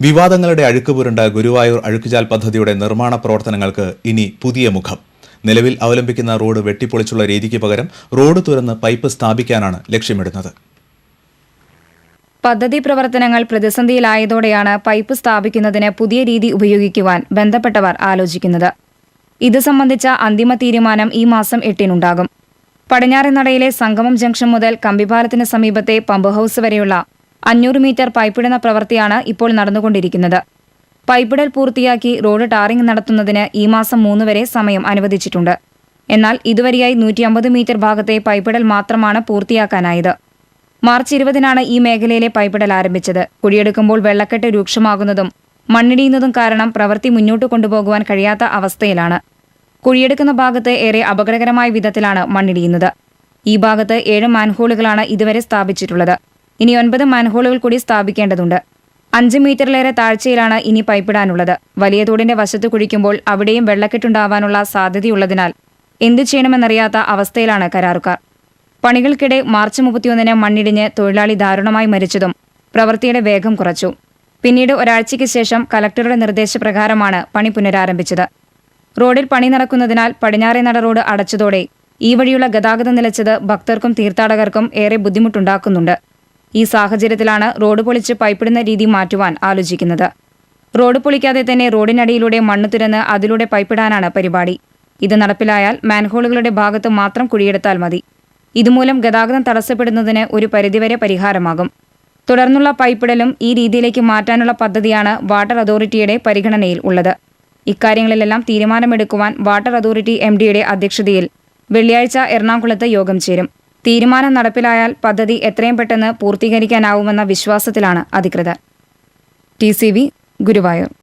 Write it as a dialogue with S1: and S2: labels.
S1: വിവാദങ്ങളുടെ അഴുക്കുപുരണ്ട ഗുരുവായൂർ അഴുക്കുചാൽ പദ്ധതിയുടെ നിർമ്മാണ പ്രവർത്തനങ്ങൾക്ക് ഇനി പുതിയ മുഖം. നിലവിൽ അവലംബിക്കുന്ന റോഡ് വെട്ടിപ്പൊളിച്ചുള്ള രീതിക്ക് പകരം റോഡ് തുറന്ന് പൈപ്പ് സ്ഥാപിക്കാനാണ് ലക്ഷ്യമിടുന്നത്.
S2: പദ്ധതി പ്രവർത്തനങ്ങൾ പ്രതിസന്ധിയിലായതോടെയാണ് പൈപ്പ് സ്ഥാപിക്കുന്നതിന് പുതിയ രീതി ഉപയോഗിക്കുവാൻ ബന്ധപ്പെട്ടവർ ആലോചിക്കുന്നത്. ഇത് സംബന്ധിച്ച അന്തിമ തീരുമാനം ഈ മാസം എട്ടിനുണ്ടാകും. പടിഞ്ഞാറൻ നടയിലെ സംഗമം ജംഗ്ഷൻ മുതൽ കമ്പിപാലത്തിന് സമീപത്തെ പമ്പ് ഹൌസ് വരെയുള്ള അഞ്ഞൂറ് മീറ്റർ പൈപ്പിടുന്ന പ്രവൃത്തിയാണ് ഇപ്പോൾ നടന്നുകൊണ്ടിരിക്കുന്നത്. പൈപ്പിടൽ പൂർത്തിയാക്കി റോഡ് ടാറിംഗ് നടത്തുന്നതിന് ഈ മാസം മൂന്ന് വരെ സമയം അനുവദിച്ചിട്ടുണ്ട്. എന്നാൽ ഇതുവരെയായി നൂറ്റി അമ്പത് മീറ്റർ ഭാഗത്തെ പൈപ്പിടൽ മാത്രമാണ് പൂർത്തിയാക്കാനായത്. മാർച്ച് ഇരുപതിനാണ് ഈ മേഖലയിലെ പൈപ്പിടൽ ആരംഭിച്ചത്. കുഴിയെടുക്കുമ്പോൾ വെള്ളക്കെട്ട് രൂക്ഷമാകുന്നതും മണ്ണിടിയുന്നതും കാരണം പ്രവൃത്തി മുന്നോട്ട് കൊണ്ടുപോകുവാൻ കഴിയാത്ത അവസ്ഥയിലാണ്. കുഴിയെടുക്കുന്ന ഭാഗത്ത് ഏറെ അപകടകരമായ വിധത്തിലാണ് മണ്ണിടിയുന്നത്. ഈ ഭാഗത്ത് ഏഴ് മാൻഹോളുകളാണ് ഇതുവരെ സ്ഥാപിച്ചിട്ടുള്ളത്. ഇനി ഒൻപത് മാൻഹോളുകൾ കൂടി സ്ഥാപിക്കേണ്ടതുണ്ട്. അഞ്ച് മീറ്ററിലേറെ താഴ്ചയിലാണ് ഇനി പൈപ്പിടാനുള്ളത്. വലിയ തോടിന്റെ വശത്ത് കുഴിക്കുമ്പോൾ അവിടെയും വെള്ളക്കെട്ടുണ്ടാവാനുള്ള സാധ്യതയുള്ളതിനാൽ എന്തു ചെയ്യണമെന്നറിയാത്ത അവസ്ഥയിലാണ് കരാറുകാർ. പണികൾക്കിടെ മാർച്ച് മുപ്പത്തിയൊന്നിന് മണ്ണിടിഞ്ഞ് തൊഴിലാളി ദാരുണമായി മരിച്ചതും പ്രവൃത്തിയുടെ വേഗം കുറച്ചു. പിന്നീട് ഒരാഴ്ചയ്ക്ക് ശേഷം കലക്ടറുടെ നിർദ്ദേശപ്രകാരമാണ് പണി പുനരാരംഭിച്ചത്. റോഡിൽ പണി നടക്കുന്നതിനാൽ പടിഞ്ഞാറേ നട റോഡ് അടച്ചതോടെ ഈ വഴിയുള്ള ഗതാഗതം നിലച്ചത് ഭക്തർക്കും തീർത്ഥാടകർക്കും ഏറെ ബുദ്ധിമുട്ടുണ്ടാക്കുന്നുണ്ട്. ഈ സാഹചര്യത്തിലാണ് റോഡ് പൊളിച്ച് പൈപ്പിടുന്ന രീതി മാറ്റുവാൻ ആലോചിക്കുന്നത്. റോഡ് പൊളിക്കാതെ തന്നെ റോഡിനടിയിലൂടെ മണ്ണ് തുരന്ന് അതിലൂടെ പൈപ്പിടാനാണ് പരിപാടി. ഇത് നടപ്പിലായാൽ മാൻഹോളുകളുടെ ഭാഗത്ത് മാത്രം കുഴിയെടുത്താൽ മതി. ഇതുമൂലം ഗതാഗതം തടസ്സപ്പെടുന്നതിന് ഒരു പരിധിവരെ പരിഹാരമാകും. തുടർന്നുള്ള പൈപ്പിടലും ഈ രീതിയിലേക്ക് മാറ്റാനുള്ള പദ്ധതിയാണ് വാട്ടർ അതോറിറ്റിയുടെ പരിഗണനയിൽ ഉള്ളത്. ഇക്കാര്യങ്ങളിലെല്ലാം തീരുമാനമെടുക്കുവാൻ വാട്ടർ അതോറിറ്റി എം ഡിയുടെ അധ്യക്ഷതയിൽ വെള്ളിയാഴ്ച എറണാകുളത്ത് യോഗം ചേരും. തീരുമാനം നടപ്പിലായാൽ പദ്ധതി എത്രയും പെട്ടെന്ന് പൂർത്തീകരിക്കാനാവുമെന്ന വിശ്വാസത്തിലാണ് അധികൃതർ. ടി ഗുരുവായൂർ.